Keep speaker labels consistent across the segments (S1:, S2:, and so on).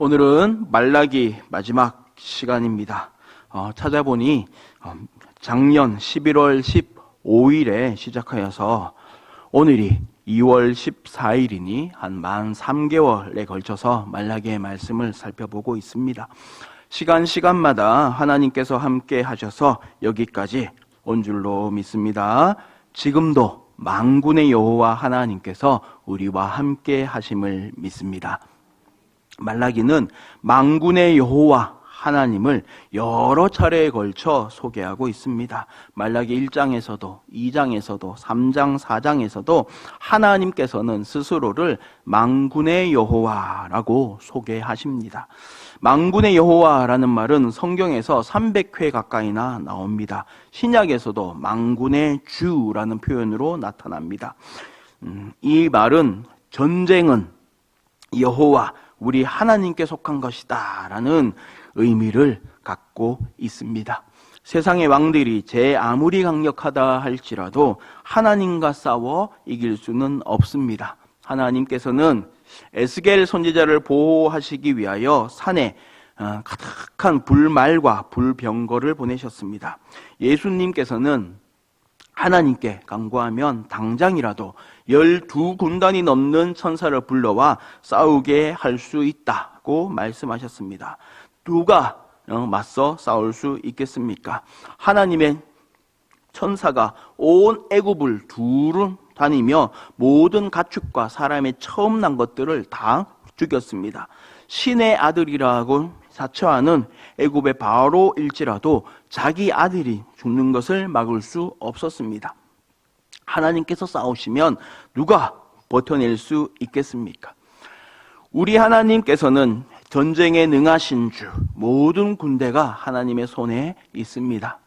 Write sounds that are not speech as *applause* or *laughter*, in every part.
S1: 오늘은 말라기 마지막 시간입니다. 어, 찾아보니 어, 작년 11월 15일에 시작하여서 오늘이 2월 14일이니 한 만 3개월에 걸쳐서 말라기의 말씀을 살펴보고 있습니다. 시간 시간마다 하나님께서 함께 하셔서 여기까지 온 줄로 믿습니다. 지금도 망군의 여호와 하나님께서 우리와 함께 하심을 믿습니다. 말라기는 망군의 여호와 하나님을 여러 차례에 걸쳐 소개하고 있습니다. 말라기 1장에서도 2장에서도 3장 4장에서도 하나님께서는 스스로를 망군의 여호와라고 소개하십니다. 망군의 여호와라는 말은 성경에서 300회 가까이나 나옵니다. 신약에서도 망군의 주라는 표현으로 나타납니다. 음, 이 말은 전쟁은 여호와 우리 하나님께 속한 것이다 라는 의미를 갖고 있습니다. 세상의 왕들이 제 아무리 강력하다 할지라도 하나님과 싸워 이길 수는 없습니다. 하나님께서는 에스겔 선지자를 보호하시기 위하여 산에 어, 가득한 불말과 불병거를 보내셨습니다. 예수님께서는 하나님께 간구하면 당장이라도 열두 군단이 넘는 천사를 불러와 싸우게 할 수 있다고 말씀하셨습니다. 누가 어, 맞서 싸울 수 있겠습니까? 하나님의 천사가 온 애굽을 두루 다니며 모든 가축과 사람의 처음 난 것들을 다 죽였습니다. 신의 아들이라고 자처하는 애굽의 바로 일지라도 자기 아들이 죽는 것을 막을 수 없었습니다. 하나님께서 싸우시면 누가 버텨낼 수 있겠습니까? 우리 하나님께서는 전쟁에 능하신 주, 모든 군대가 하나님의 손에 있습니다.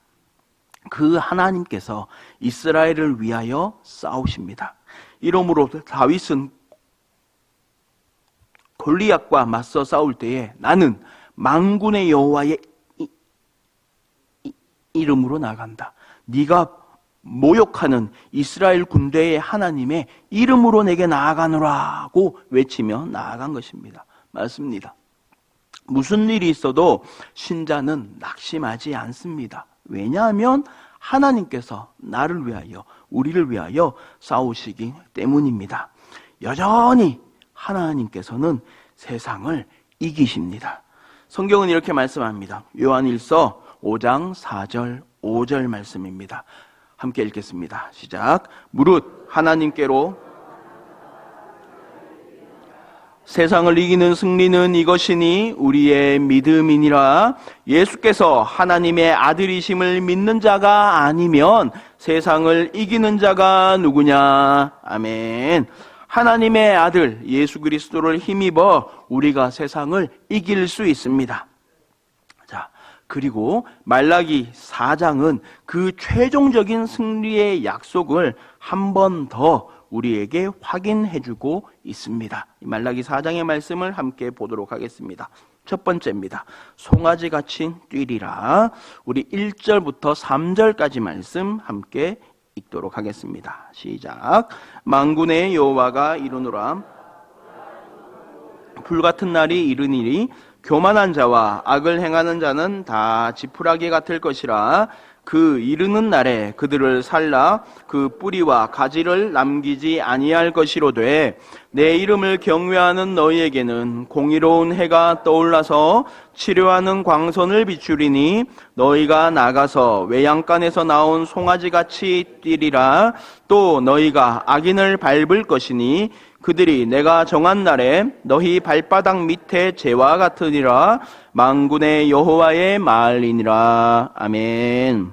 S1: 그 하나님께서 이스라엘을 위하여 싸우십니다. 이러므로 다윗은 골리앗과 맞서 싸울 때에 나는 망군의 여호와의 이름으로 나간다. 네가 모욕하는 이스라엘 군대의 하나님의 이름으로 내게 나아가노라고 외치며 나아간 것입니다. 맞습니다. 무슨 일이 있어도 신자는 낙심하지 않습니다. 왜냐하면 하나님께서 나를 위하여, 우리를 위하여 싸우시기 때문입니다. 여전히 하나님께서는 세상을 이기십니다. 성경은 이렇게 말씀합니다. 요한일서 5장 4절 5절 말씀입니다. 함께 읽겠습니다. 시작. 무릇 하나님께로 세상을 이기는 승리는 이것이니 우리의 믿음이니라 예수께서 하나님의 아들이심을 믿는 자가 아니면 세상을 이기는 자가 누구냐? 아멘. 하나님의 아들 예수 그리스도를 힘입어 우리가 세상을 이길 수 있습니다. 자, 그리고 말라기 4장은 그 최종적인 승리의 약속을 한 번 더 우리에게 확인해 주고 있습니다. 말라기 4장의 말씀을 함께 보도록 하겠습니다. 첫 번째입니다. 송아지 같이 뛰리라. 우리 1절부터 3절까지 말씀 함께 읽도록 하겠습니다. 시작. 망군의 여호와가 이르노라. 불 같은 날이 이르니리 교만한 자와 악을 행하는 자는 다 지푸라기 같을 것이라. 그 이르는 날에 그들을 살라. 그 뿌리와 가지를 남기지 아니할 것이로되 내 이름을 경외하는 너희에게는 공의로운 해가 떠올라서 치료하는 광선을 비추리니 너희가 나가서 외양간에서 나온 송아지 같이 뛰리라. 또 너희가 악인을 밟을 것이니 그들이 내가 정한 날에 너희 발바닥 밑에 재와 같으니라 망군의 여호와의 말이니라 아멘.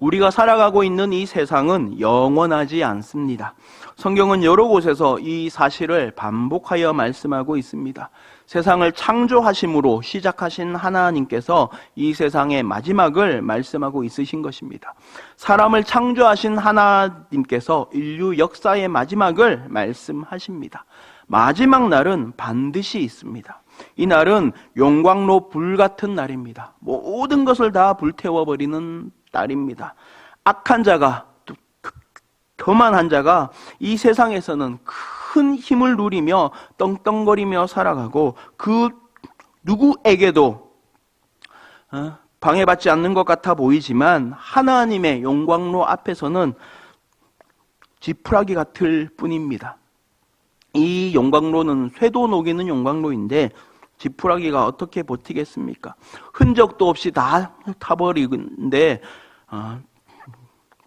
S1: 우리가 살아가고 있는 이 세상은 영원하지 않습니다. 성경은 여러 곳에서 이 사실을 반복하여 말씀하고 있습니다. 세상을 창조하심으로 시작하신 하나님께서 이 세상의 마지막을 말씀하고 있으신 것입니다. 사람을 창조하신 하나님께서 인류 역사의 마지막을 말씀하십니다. 마지막 날은 반드시 있습니다. 이 날은 용광로 불 같은 날입니다. 모든 것을 다 불태워버리는 날입니다. 악한 자가 교만한 자가 이 세상에서는 큰 힘을 누리며 떵떵거리며 살아가고 그 누구에게도 어, 방해받지 않는 것 같아 보이지만 하나님의 영광로 앞에서는 지푸라기 같을 뿐입니다. 이 용광로는 쇠도 녹이는 용광로인데 지푸라기가 어떻게 버티겠습니까? 흔적도 없이 다 타버리는데 어,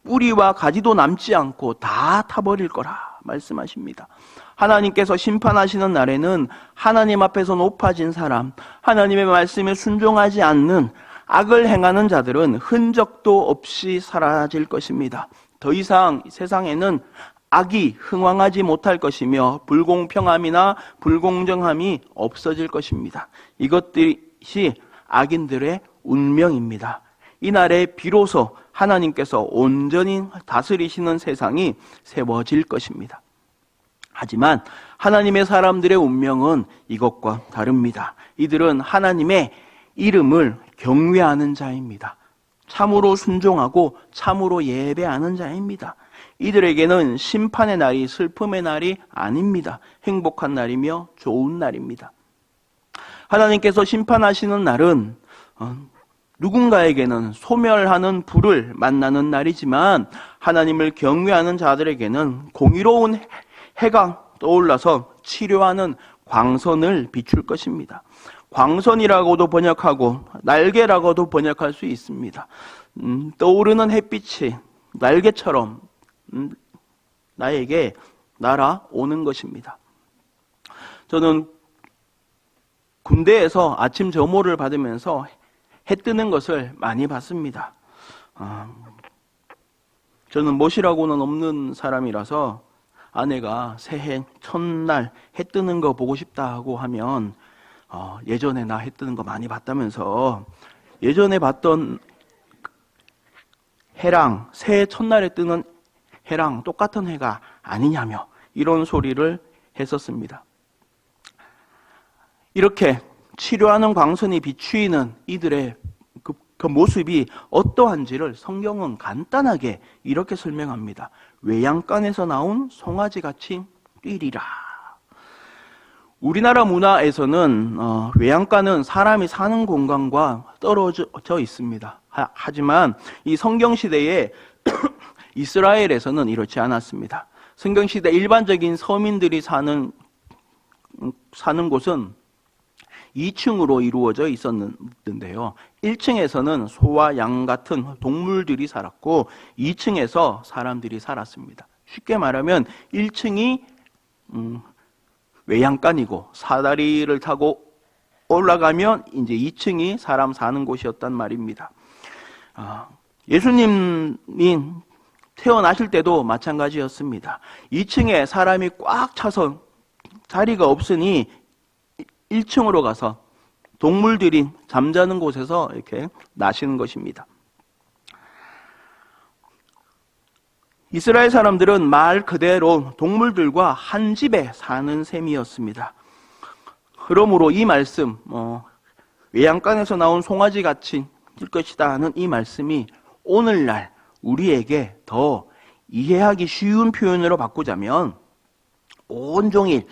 S1: 뿌리와 가지도 남지 않고 다 타버릴 거라 말씀하십니다. 하나님께서 심판하시는 날에는 하나님 앞에서 높아진 사람, 하나님의 말씀에 순종하지 않는 악을 행하는 자들은 흔적도 없이 사라질 것입니다. 더 이상 세상에는 악이 흥왕하지 못할 것이며 불공평함이나 불공정함이 없어질 것입니다. 이것들이 악인들의 운명입니다. 이날에 비로소 하나님께서 온전히 다스리시는 세상이 세워질 것입니다. 하지만 하나님의 사람들의 운명은 이것과 다릅니다. 이들은 하나님의 이름을 경외하는 자입니다. 참으로 순종하고 참으로 예배하는 자입니다. 이들에게는 심판의 날이 슬픔의 날이 아닙니다. 행복한 날이며 좋은 날입니다. 하나님께서 심판하시는 날은 어, 누군가에게는 소멸하는 불을 만나는 날이지만 하나님을 경외하는 자들에게는 공의로운 해가 떠올라서 치료하는 광선을 비출 것입니다. 광선이라고도 번역하고 날개라고도 번역할 수 있습니다. 음, 떠오르는 햇빛이 날개처럼 음, 나에게 날아오는 것입니다. 저는 군대에서 아침 점호를 받으면서 해 뜨는 것을 많이 봤습니다. 아, 저는 멋이라고는 없는 사람이라서 아내가 새해 첫날 해 뜨는 거 보고 싶다고 하면 어, 예전에 나 해 뜨는 거 많이 봤다면서 예전에 봤던 해랑 새해 첫날에 뜨는 해랑 똑같은 해가 아니냐며 이런 소리를 했었습니다. 이렇게 치료하는 광선이 비추이는 이들의 그, 그 모습이 어떠한지를 성경은 간단하게 이렇게 설명합니다. 외양간에서 나온 송아지 같이 뛰리라. 우리나라 문화에서는 어, 외양간은 사람이 사는 공간과 떨어져 있습니다. 하, 하지만 이 성경 시대에 *coughs* 이스라엘에서는 이렇지 않았습니다. 성경 시대 일반적인 서민들이 사는 사는 곳은 2층으로 이루어져 있었는데요. 1층에서는 소와 양 같은 동물들이 살았고 2층에서 사람들이 살았습니다. 쉽게 말하면 1층이 음, 외양간이고 사다리를 타고 올라가면 이제 2층이 사람 사는 곳이었단 말입니다. 아, 예수님이 태어나실 때도 마찬가지였습니다. 2층에 사람이 꽉 차서 자리가 없으니 1층으로 가서 동물들이 잠자는 곳에서 이렇게 나시는 것입니다. 이스라엘 사람들은 말 그대로 동물들과 한 집에 사는 셈이었습니다. 그러므로 이 말씀, 어, 외양간에서 나온 송아지 같이 될 것이다 하는 이 말씀이 오늘날 우리에게 더 이해하기 쉬운 표현으로 바꾸자면 온종일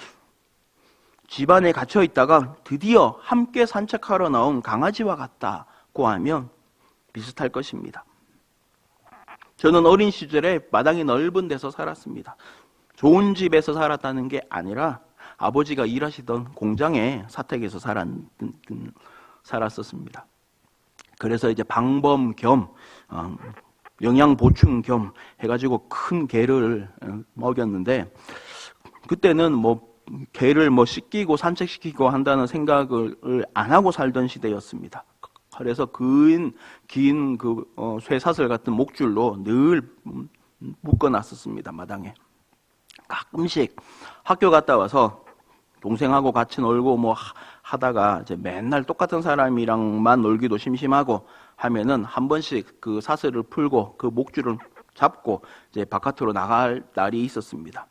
S1: 집안에 갇혀 있다가 드디어 함께 산책하러 나온 강아지와 같다고 하면 비슷할 것입니다. 저는 어린 시절에 마당이 넓은 데서 살았습니다. 좋은 집에서 살았다는 게 아니라 아버지가 일하시던 공장에 사택에서 살았, 살았었습니다. 그래서 이제 방범 겸 어, 영양 보충 겸 해가지고 큰 개를 어, 먹였는데 그때는 뭐 개를 뭐 씻기고 산책시키고 한다는 생각을 안 하고 살던 시대였습니다. 그래서 긴, 긴 그, 어, 쇠사슬 같은 목줄로 늘 묶어놨었습니다, 마당에. 가끔씩 학교 갔다 와서 동생하고 같이 놀고 뭐 하다가 이제 맨날 똑같은 사람이랑만 놀기도 심심하고 하면은 한 번씩 그 사슬을 풀고 그 목줄을 잡고 이제 바깥으로 나갈 날이 있었습니다.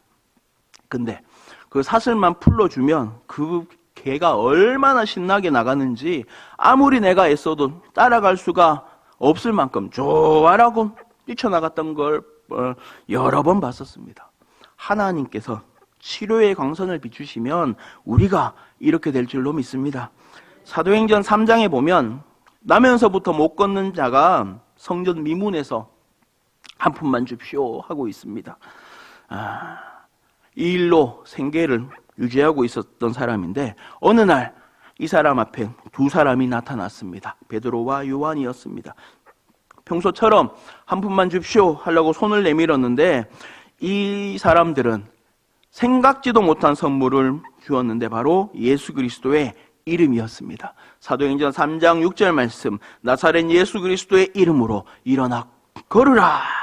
S1: 근데 그 사슬만 풀러주면 그 개가 얼마나 신나게 나가는지 아무리 내가 애써도 따라갈 수가 없을 만큼 좋아라고 뛰쳐나갔던 걸 어, 여러 번 봤었습니다. 하나님께서 치료의 광선을 비추시면 우리가 이렇게 될 줄로 믿습니다. 사도행전 3장에 보면 나면서부터 못 걷는 자가 성전 미문에서 한 푼만 줍시오 하고 있습니다. 아, 이 일로 생계를 유지하고 있었던 사람인데 어느 날 이 사람 앞에 두 사람이 나타났습니다. 베드로와 요한이었습니다. 평소처럼 한 푼만 줍시오 하려고 손을 내밀었는데 이 사람들은 생각지도 못한 선물을 주었는데 바로 예수 그리스도의 이름이었습니다. 사도행전 3장 6절 말씀 나사렛 예수 그리스도의 이름으로 일어나 걸으라.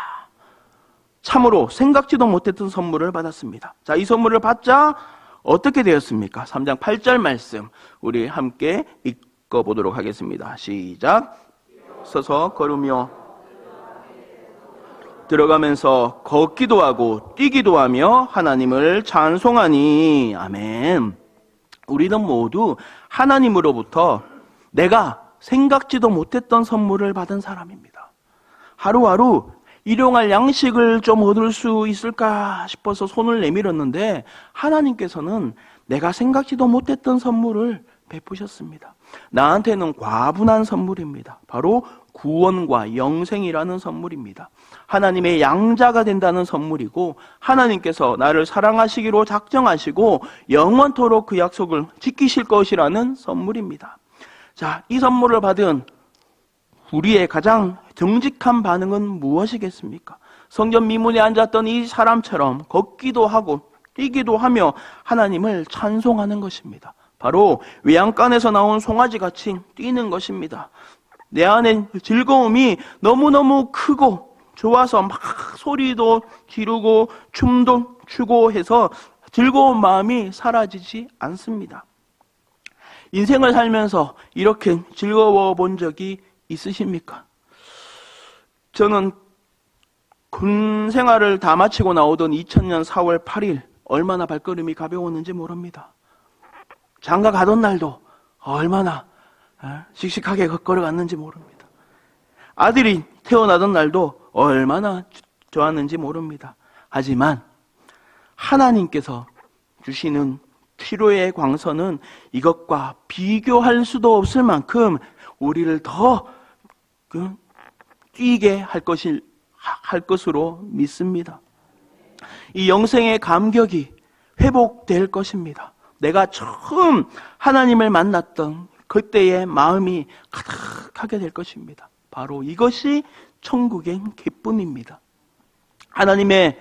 S1: 참으로 생각지도 못했던 선물을 받았습니다. 자, 이 선물을 받자 어떻게 되었습니까? 3장 8절 말씀 우리 함께 읽어 보도록 하겠습니다. 시작. 서서 걸으며 들어가면서 걷기도 하고 뛰기도 하며 하나님을 찬송하니 아멘. 우리는 모두 하나님으로부터 내가 생각지도 못했던 선물을 받은 사람입니다. 하루하루 일용할 양식을 좀 얻을 수 있을까 싶어서 손을 내밀었는데 하나님께서는 내가 생각지도 못했던 선물을 베푸셨습니다. 나한테는 과분한 선물입니다. 바로 구원과 영생이라는 선물입니다. 하나님의 양자가 된다는 선물이고 하나님께서 나를 사랑하시기로 작정하시고 영원토록 그 약속을 지키실 것이라는 선물입니다. 자, 이 선물을 받은 우리의 가장 정직한 반응은 무엇이겠습니까? 성전 미문에 앉았던 이 사람처럼 걷기도 하고 뛰기도 하며 하나님을 찬송하는 것입니다. 바로 외양간에서 나온 송아지 같이 뛰는 것입니다. 내 안에 즐거움이 너무너무 크고 좋아서 막 소리도 지르고 춤도 추고 해서 즐거운 마음이 사라지지 않습니다. 인생을 살면서 이렇게 즐거워 본 적이 있으십니까? 저는 군 생활을 다 마치고 나오던 2000년 4월 8일 얼마나 발걸음이 가벼웠는지 모릅니다. 장가 가던 날도 얼마나 어, 씩씩하게 걸어갔는지 모릅니다. 아들이 태어나던 날도 얼마나 좋았는지 모릅니다. 하지만 하나님께서 주시는 치료의 광선은 이것과 비교할 수도 없을 만큼 우리를 더 그, 뛰게 할 것이 할 것으로 믿습니다. 이 영생의 감격이 회복될 것입니다. 내가 처음 하나님을 만났던 그때의 마음이 가득하게 될 것입니다. 바로 이것이 천국의 기쁨입니다. 하나님의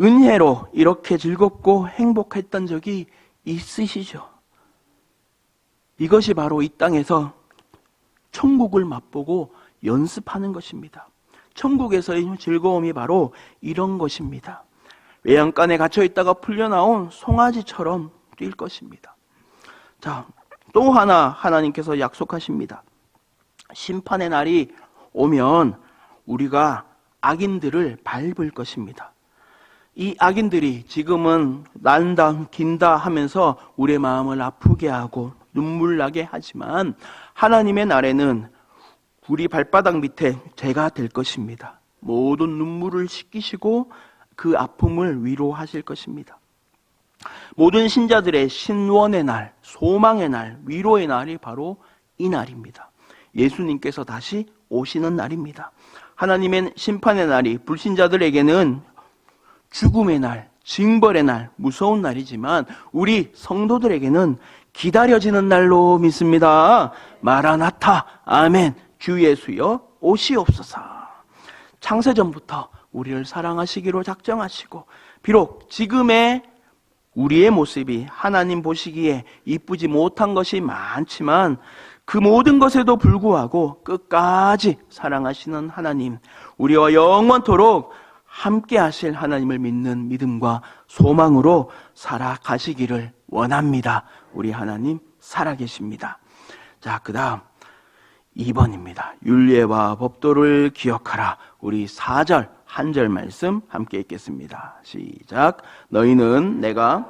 S1: 은혜로 이렇게 즐겁고 행복했던 적이 있으시죠? 이것이 바로 이 땅에서 천국을 맛보고 연습하는 것입니다. 천국에서의 즐거움이 바로 이런 것입니다. 외양간에 갇혀 있다가 풀려나온 송아지처럼 뛸 것입니다. 자, 또 하나 하나님께서 약속하십니다. 심판의 날이 오면 우리가 악인들을 밟을 것입니다. 이 악인들이 지금은 난다, 긴다 하면서 우리의 마음을 아프게 하고 눈물 나게 하지만 하나님의 날에는 우리 발바닥 밑에 제가 될 것입니다. 모든 눈물을 씻기시고 그 아픔을 위로하실 것입니다. 모든 신자들의 신원의 날, 소망의 날, 위로의 날이 바로 이 날입니다. 예수님께서 다시 오시는 날입니다. 하나님의 심판의 날이 불신자들에게는 죽음의 날, 징벌의 날, 무서운 날이지만 우리 성도들에게는 기다려지는 날로 믿습니다. 마라나타, 아멘, 주 예수여 오시옵소서. 창세전부터 우리를 사랑하시기로 작정하시고 비록 지금의 우리의 모습이 하나님 보시기에 이쁘지 못한 것이 많지만 그 모든 것에도 불구하고 끝까지 사랑하시는 하나님, 우리와 영원토록 함께 하실 하나님을 믿는 믿음과 소망으로 살아가시기를 원합니다. 우리 하나님 살아계십니다. 자, 그 다음 2번입니다. 윤례와 법도를 기억하라. 우리 4절, 한 절 말씀 함께 읽겠습니다. 시작. 너희는 내가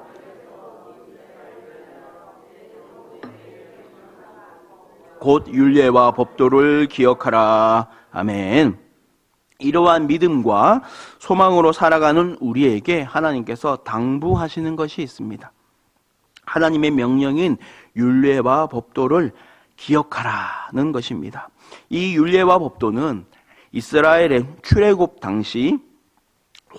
S1: 곧 윤례와 법도를 기억하라. 아멘. 이러한 믿음과 소망으로 살아가는 우리에게 하나님께서 당부하시는 것이 있습니다. 하나님의 명령인 율례와 법도를 기억하라는 것입니다. 이 율례와 법도는 이스라엘의 출애굽 당시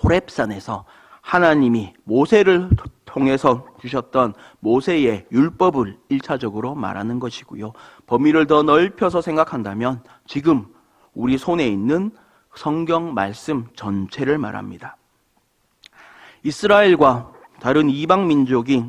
S1: 호렙산에서 하나님이 모세를 통해서 주셨던 모세의 율법을 일차적으로 말하는 것이고요. 범위를 더 넓혀서 생각한다면 지금 우리 손에 있는 성경 말씀 전체를 말합니다. 이스라엘과 다른 이방 민족이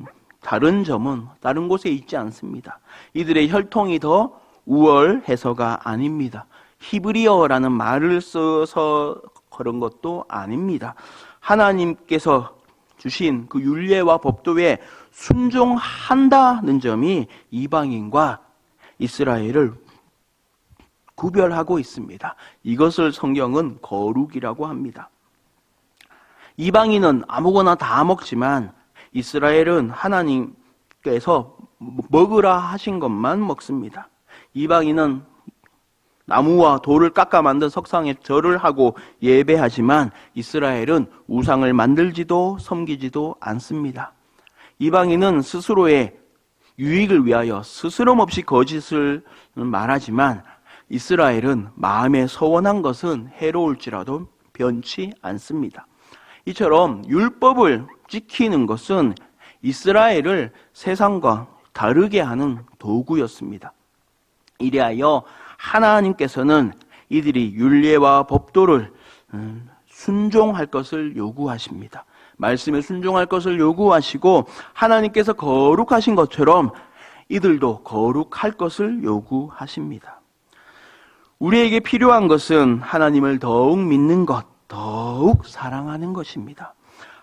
S1: 다른 점은 다른 곳에 있지 않습니다. 이들의 혈통이 더 우월해서가 아닙니다. 히브리어라는 말을 써서 그런 것도 아닙니다. 하나님께서 주신 그 율례와 법도에 순종한다는 점이 이방인과 이스라엘을 구별하고 있습니다. 이것을 성경은 거룩이라고 합니다. 이방인은 아무거나 다 먹지만 이스라엘은 하나님께서 먹으라 하신 것만 먹습니다. 이방인은 나무와 돌을 깎아 만든 석상에 절을 하고 예배하지만 이스라엘은 우상을 만들지도 섬기지도 않습니다. 이방인은 스스로의 유익을 위하여 스스럼 없이 거짓을 말하지만 이스라엘은 마음에 서원한 것은 해로울지라도 변치 않습니다. 이처럼 율법을 지키는 것은 이스라엘을 세상과 다르게 하는 도구였습니다. 이리하여 하나님께서는 이들이 율례와 법도를 음, 순종할 것을 요구하십니다. 말씀에 순종할 것을 요구하시고 하나님께서 거룩하신 것처럼 이들도 거룩할 것을 요구하십니다. 우리에게 필요한 것은 하나님을 더욱 믿는 것, 더욱 사랑하는 것입니다.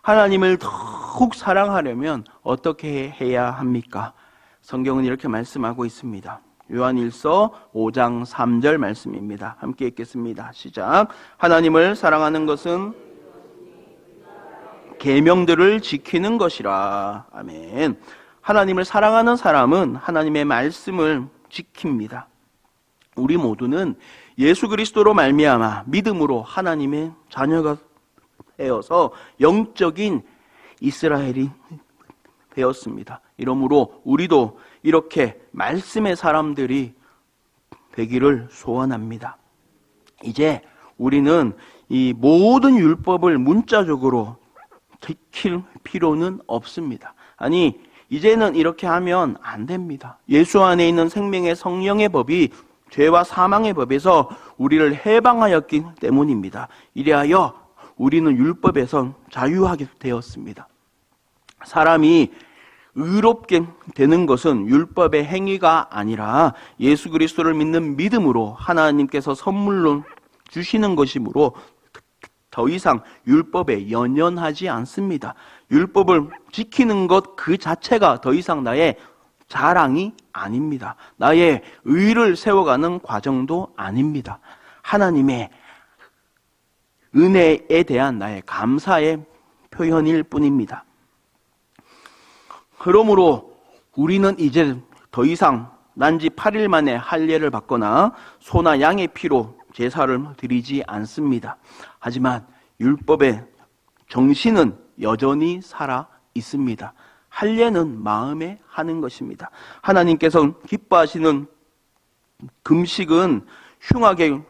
S1: 하나님을 더욱 사랑하려면 어떻게 해야 합니까? 성경은 이렇게 말씀하고 있습니다. 요한일서 5장 3절 말씀입니다. 함께 읽겠습니다. 시작. 하나님을 사랑하는 것은 계명들을 지키는 것이라. 아멘. 하나님을 사랑하는 사람은 하나님의 말씀을 지킵니다. 우리 모두는 예수 그리스도로 말미암아 믿음으로 하나님의 자녀가 되어서 영적인 이스라엘이 되었습니다. 이러므로 우리도 이렇게 말씀의 사람들이 되기를 소원합니다. 이제 우리는 이 모든 율법을 문자적으로 지킬 필요는 없습니다. 아니, 이제는 이렇게 하면 안 됩니다. 예수 안에 있는 생명의 성령의 법이 죄와 사망의 법에서 우리를 해방하였기 때문입니다. 이래하여 우리는 율법에서 자유하게 되었습니다. 사람이 의롭게 되는 것은 율법의 행위가 아니라 예수 그리스도를 믿는 믿음으로 하나님께서 선물로 주시는 것이므로 더 이상 율법에 연연하지 않습니다. 율법을 지키는 것 그 자체가 더 이상 나의 자랑이 아닙니다. 나의 의를 세워가는 과정도 아닙니다. 하나님의 은혜에 대한 나의 감사의 표현일 뿐입니다. 그러므로 우리는 이제 더 이상 난지 8일 만에 할례를 받거나 소나 양의 피로 제사를 드리지 않습니다. 하지만 율법의 정신은 여전히 살아 있습니다. 할례는 마음에 하는 것입니다. 하나님께서 기뻐하시는 금식은 흉하게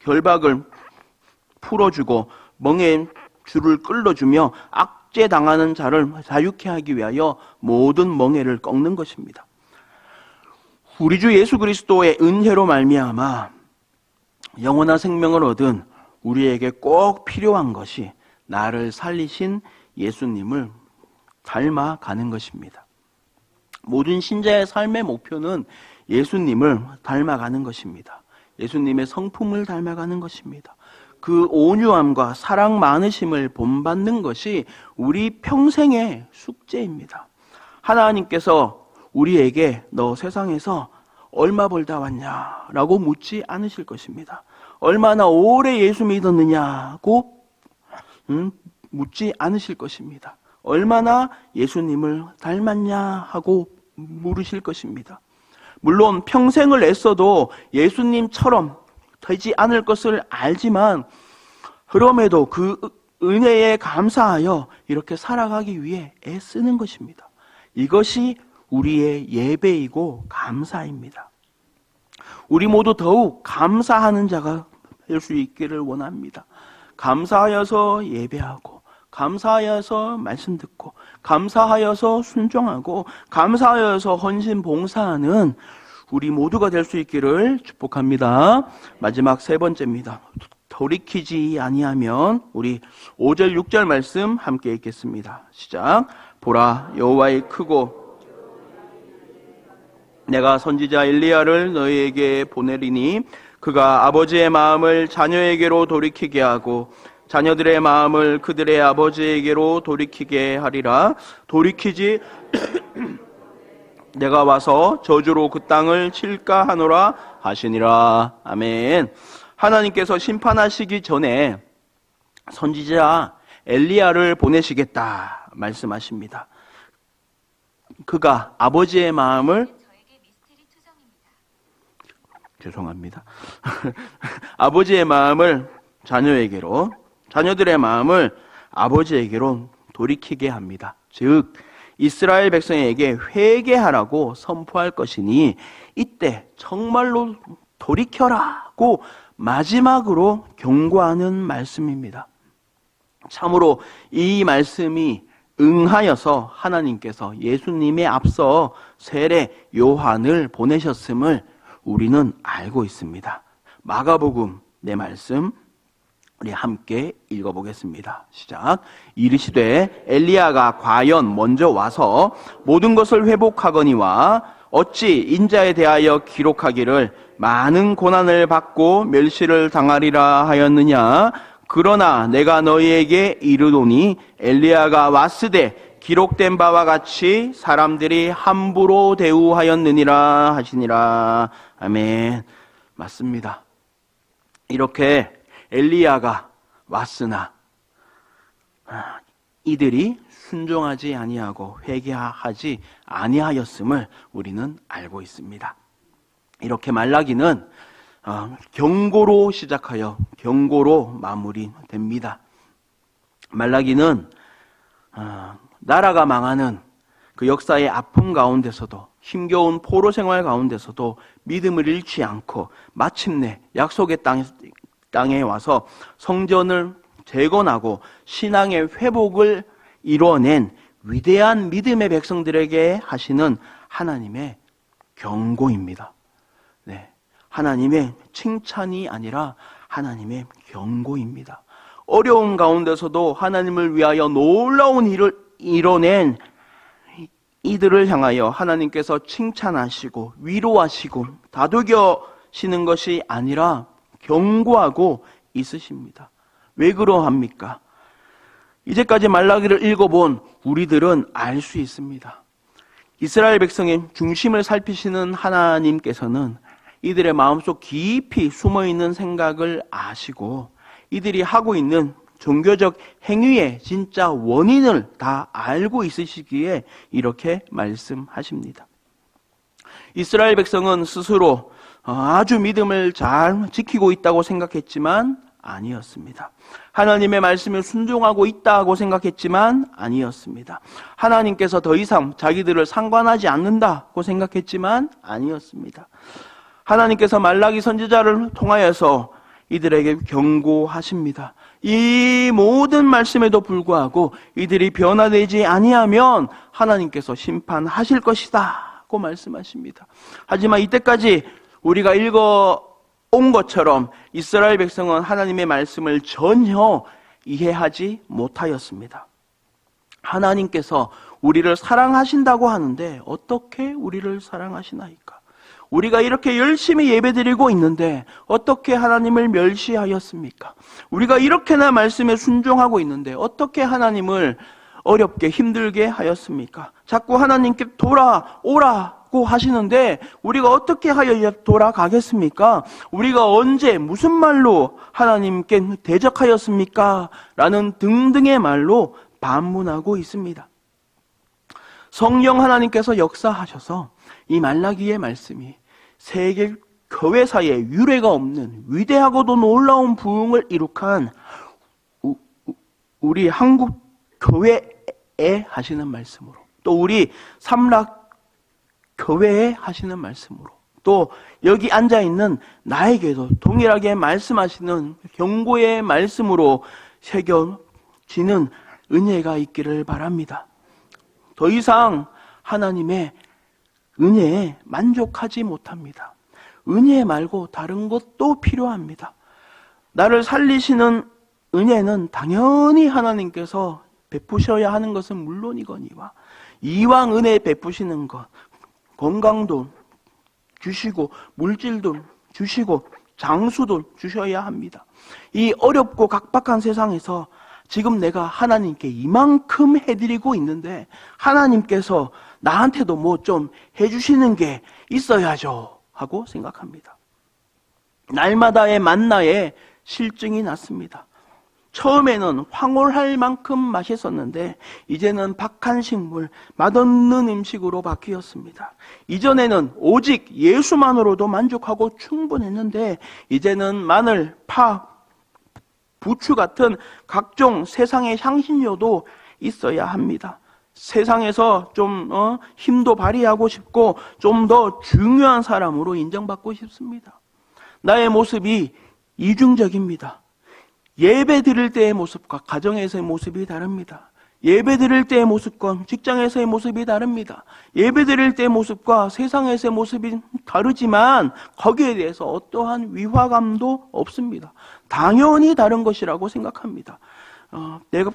S1: 결박을 풀어주고 멍에 줄을 끌어주며 악재 당하는 자를 자유케 하기 위하여 모든 멍에를 꺾는 것입니다. 우리 주 예수 그리스도의 은혜로 말미암아 영원한 생명을 얻은 우리에게 꼭 필요한 것이 나를 살리신 예수님을 닮아가는 것입니다. 모든 신자의 삶의 목표는 예수님을 닮아가는 것입니다. 예수님의 성품을 닮아가는 것입니다. 그 온유함과 사랑 많으심을 본받는 것이 우리 평생의 숙제입니다. 하나님께서 우리에게 너 세상에서 얼마 벌다 왔냐 라고 묻지 않으실 것입니다. 얼마나 오래 예수 믿었느냐고 음, 묻지 않으실 것입니다. 얼마나 예수님을 닮았냐 하고 물으실 것입니다. 물론 평생을 애써도 예수님처럼 되지 않을 것을 알지만 그럼에도 그 은혜에 감사하여 이렇게 살아가기 위해 애쓰는 것입니다. 이것이 우리의 예배이고 감사입니다. 우리 모두 더욱 감사하는 자가 될 수 있기를 원합니다. 감사하여서 예배하고, 감사하여서 말씀 듣고, 감사하여서 순종하고, 감사하여서 헌신 봉사하는 우리 모두가 될 수 있기를 축복합니다. 마지막 세 번째입니다. 돌이키지 아니하면 우리 5절 6절 말씀 함께 읽겠습니다. 시작. 보라 여호와의 크고 내가 선지자 엘리야를 너희에게 보내리니 그가 아버지의 마음을 자녀에게로 돌이키게 하고 자녀들의 마음을 그들의 아버지에게로 돌이키게 하리라. 돌이키지 내가 와서 저주로 그 땅을 칠까 하노라 하시니라. 아멘. 하나님께서 심판하시기 전에 선지자 엘리야를 보내시겠다 말씀하십니다. 그가 아버지의 마음을. 죄송합니다. *laughs* 아버지의 마음을 자녀에게로, 자녀들의 마음을 아버지에게로 돌이키게 합니다. 즉, 이스라엘 백성에게 회개하라고 선포할 것이니 이때 정말로 돌이켜라고 마지막으로 경고하는 말씀입니다. 참으로 이 말씀이 응하여서 하나님께서 예수님의 앞서 세례 요한을 보내셨음을 우리는 알고 있습니다. 마가복음 내 말씀 우리 함께 읽어보겠습니다. 시작. 이르시되 엘리야가 과연 먼저 와서 모든 것을 회복하거니와 어찌 인자에 대하여 기록하기를 많은 고난을 받고 멸시를 당하리라 하였느냐 그러나 내가 너희에게 이르노니 엘리야가 왔으되 기록된 바와 같이 사람들이 함부로 대우하였느니라 하시니라 아멘 맞습니다 이렇게 엘리야가 왔으나 아, 이들이 순종하지 아니하고 회개하지 아니하였음을 우리는 알고 있습니다. 이렇게 말라기는 어, 경고로 시작하여 경고로 마무리됩니다. 말라기는 어, 나라가 망하는 그 역사의 아픔 가운데서도 힘겨운 포로 생활 가운데서도 믿음을 잃지 않고 마침내 약속의 땅, 땅에 와서 성전을 재건하고 신앙의 회복을 이뤄낸 위대한 믿음의 백성들에게 하시는 하나님의 경고입니다. 네. 하나님의 칭찬이 아니라 하나님의 경고입니다. 어려운 가운데서도 하나님을 위하여 놀라운 일을 이뤄낸 이들을 향하여 하나님께서 칭찬하시고 위로하시고 다독여시는 것이 아니라 경고하고 있으십니다. 왜 그러합니까? 이제까지 말라기를 읽어본 우리들은 알 수 있습니다. 이스라엘 백성의 중심을 살피시는 하나님께서는 이들의 마음속 깊이 숨어 있는 생각을 아시고 이들이 하고 있는 종교적 행위의 진짜 원인을 다 알고 있으시기에 이렇게 말씀하십니다. 이스라엘 백성은 스스로 아주 믿음을 잘 지키고 있다고 생각했지만 아니었습니다. 하나님의 말씀에 순종하고 있다고 생각했지만 아니었습니다. 하나님께서 더 이상 자기들을 상관하지 않는다고 생각했지만 아니었습니다. 하나님께서 말라기 선지자를 통하여서 이들에게 경고하십니다. 이 모든 말씀에도 불구하고 이들이 변화되지 아니하면 하나님께서 심판하실 것이다 고 말씀하십니다. 하지만 이때까지 우리가 읽어 온 것처럼 이스라엘 백성은 하나님의 말씀을 전혀 이해하지 못하였습니다. 하나님께서 우리를 사랑하신다고 하는데 어떻게 우리를 사랑하시나이까? 우리가 이렇게 열심히 예배드리고 있는데 어떻게 하나님을 멸시하였습니까? 우리가 이렇게나 말씀에 순종하고 있는데 어떻게 하나님을 어렵게 힘들게 하였습니까? 자꾸 하나님께 돌아오라고 하시는데 우리가 어떻게 하여 돌아가겠습니까? 우리가 언제 무슨 말로 하나님께 대적하였습니까? 라는 등등의 말로 반문하고 있습니다. 성령 하나님께서 역사하셔서 이 말라기의 말씀이 세계 교회사에 유례가 없는 위대하고도 놀라운 부흥을 이룩한 우리 한국 교회 에 하시는 말씀으로 또 우리 삼락 교회에 하시는 말씀으로 또 여기 앉아 있는 나에게도 동일하게 말씀하시는 경고의 말씀으로 새겨지는 은혜가 있기를 바랍니다. 더 이상 하나님의 은혜에 만족하지 못합니다. 은혜 말고 다른 것도 필요합니다. 나를 살리시는 은혜는 당연히 하나님께서 베푸셔야 하는 것은 물론이거니와 이왕 은혜 베푸시는 것 건강도 주시고 물질도 주시고 장수도 주셔야 합니다. 이 어렵고 각박한 세상에서 지금 내가 하나님께 이만큼 해드리고 있는데 하나님께서 나한테도 뭐 좀 해주시는 게 있어야죠 하고 생각합니다. 날마다의 만나에 실증이 났습니다. 처음에는 황홀할 만큼 맛있었는데 이제는 박한 식물, 맛없는 음식으로 바뀌었습니다. 이전에는 오직 예수만으로도 만족하고 충분했는데 이제는 마늘, 파, 부추 같은 각종 세상의 향신료도 있어야 합니다. 세상에서 좀 어, 힘도 발휘하고 싶고 좀 더 중요한 사람으로 인정받고 싶습니다. 나의 모습이 이중적입니다. 예배 드릴 때의 모습과 가정에서의 모습이 다릅니다. 예배 드릴 때의 모습과 직장에서의 모습이 다릅니다. 예배 드릴 때의 모습과 세상에서의 모습이 다르지만 거기에 대해서 어떠한 위화감도 없습니다. 당연히 다른 것이라고 생각합니다. 어, 내가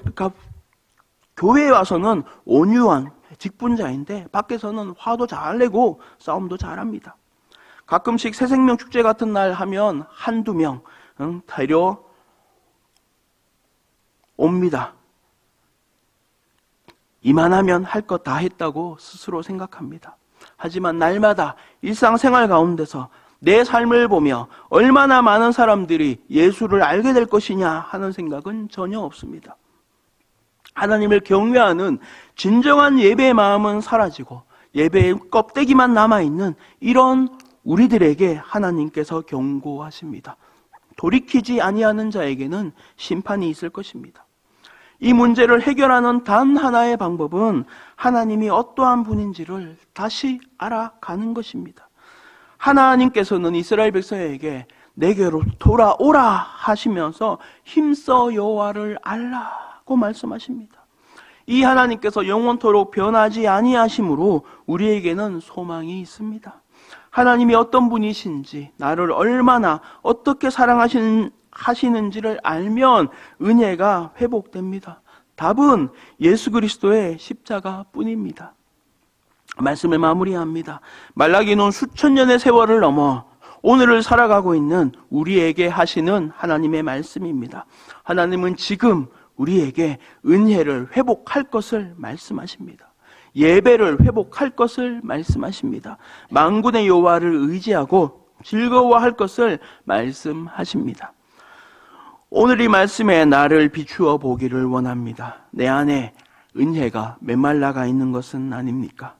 S1: 교회에 와서는 온유한 직분자인데 밖에서는 화도 잘 내고 싸움도 잘합니다. 가끔씩 새생명 축제 같은 날 하면 한두 명 응, 데려 옵니다. 이만하면 할 것 다 했다고 스스로 생각합니다. 하지만 날마다 일상생활 가운데서 내 삶을 보며 얼마나 많은 사람들이 예수를 알게 될 것이냐 하는 생각은 전혀 없습니다. 하나님을 경외하는 진정한 예배의 마음은 사라지고 예배의 껍데기만 남아있는 이런 우리들에게 하나님께서 경고하십니다. 돌이키지 아니하는 자에게는 심판이 있을 것입니다. 이 문제를 해결하는 단 하나의 방법은 하나님이 어떠한 분인지를 다시 알아가는 것입니다. 하나님께서는 이스라엘 백성에게 내게로 돌아오라 하시면서 힘써 여호와를 알라고 말씀하십니다. 이 하나님께서 영원토록 변하지 아니하심으로 우리에게는 소망이 있습니다. 하나님이 어떤 분이신지 나를 얼마나 어떻게 사랑하시는 하시는지를 알면 은혜가 회복됩니다. 답은 예수 그리스도의 십자가 뿐입니다. 말씀을 마무리합니다. 말라기는 수천 년의 세월을 넘어 오늘을 살아가고 있는 우리에게 하시는 하나님의 말씀입니다. 하나님은 지금 우리에게 은혜를 회복할 것을 말씀하십니다. 예배를 회복할 것을 말씀하십니다. 망군의 여호와를 의지하고 즐거워할 것을 말씀하십니다. 오늘 이 말씀에 나를 비추어 보기를 원합니다. 내 안에 은혜가 메말라가 있는 것은 아닙니까?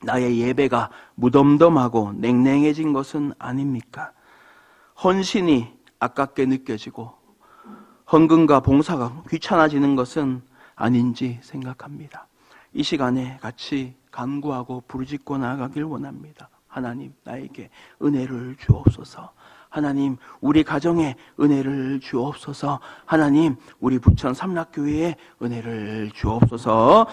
S1: 나의 예배가 무덤덤하고 냉랭해진 것은 아닙니까? 헌신이 아깝게 느껴지고 헌금과 봉사가 귀찮아지는 것은 아닌지 생각합니다. 이 시간에 같이 간구하고 부르짖고 나아가길 원합니다. 하나님, 나에게 은혜를 주옵소서. 하나님, 우리 가정에 은혜를 주옵소서. 하나님, 우리 부천 삼락교회에 은혜를 주옵소서.